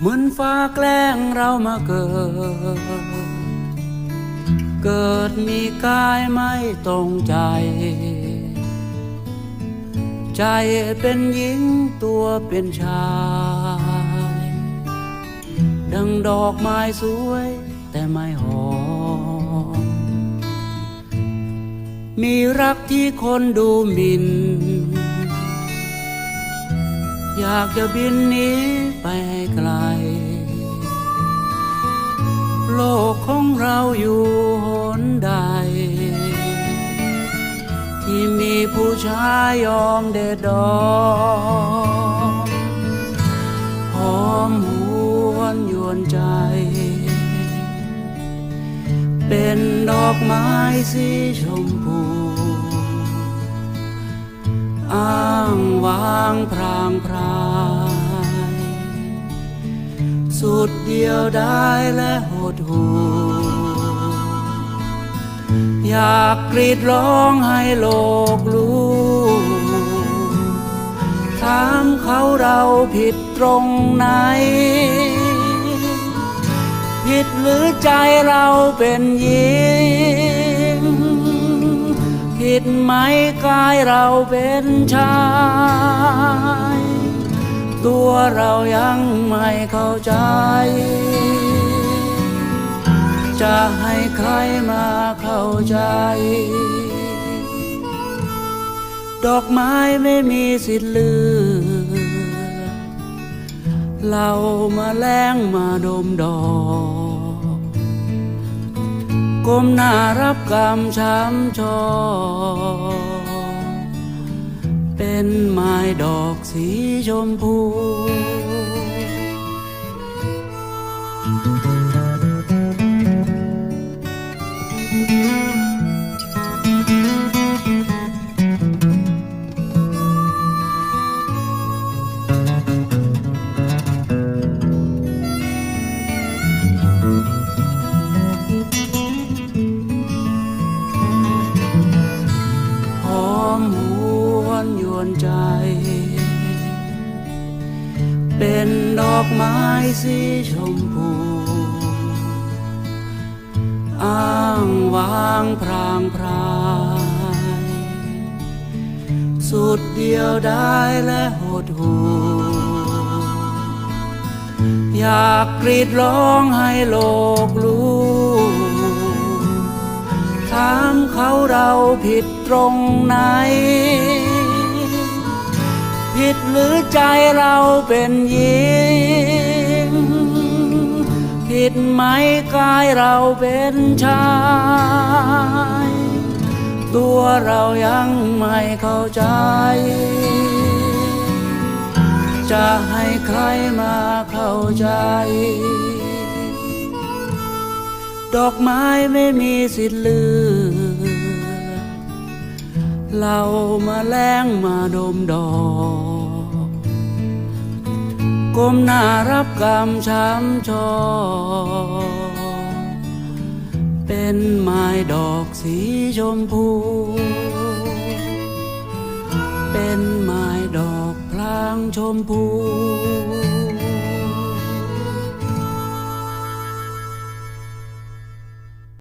เหมือนฟ้าแกล้งเรามาเกิด เกิดมีกายไม่ตรงใจ ใจเป็นหญิงตัวเป็นชาย ดังดอกไม้สวยแต่ไม่หอม มีรักที่คนดูหมิน่น อยากจะบินหนี้ไปให้ไกล โลกของเราอยู่หนใด ที่มีผู้ชายยอมเด็ดดอกหอมหวนยวนใจ เป็นดอกไม้สีชมพู อ้างว้างพรางพรายสุดเดียวได้และหดหูอยากกรีดร้องให้โลกรู้ถามเขาเราผิดตรงไหน ผิดหรือใจเราเป็นหญิง ดไหมกายเราเป็นชาย ตัวเรายังไม่เข้าใจ จะให้ใครมาเข้าใจ ดอกไม้ไม่มีสิทธิ์เลือกเรามาแล้งมาดมดอก ก้มหน้ารับกรรมช้ำชอ เป็นไม้ดอกสีชมพูห เป็นดอกไม้สีชมพู อ้างวางพรางพราย สุดเดียวได้และหดหูอยากกรีดร้องให้โลกรู้ถามเขาเราผิดตรงไหน ผิดหรือใจเราเป็นหญิง ผิดไหมกายเราเป็นชาย ตัวเรายังไม่เข้าใจ จะให้ใครมาเข้าใจ ดอกไม้ไม่มีสิทธิ์ลือ เรามาแล้งมาดมดอกก้มหน้ารับกรรมช้ำชอ เป็นไม้ดอกสีชมพู เป็นไม้ดอกพลางชมพู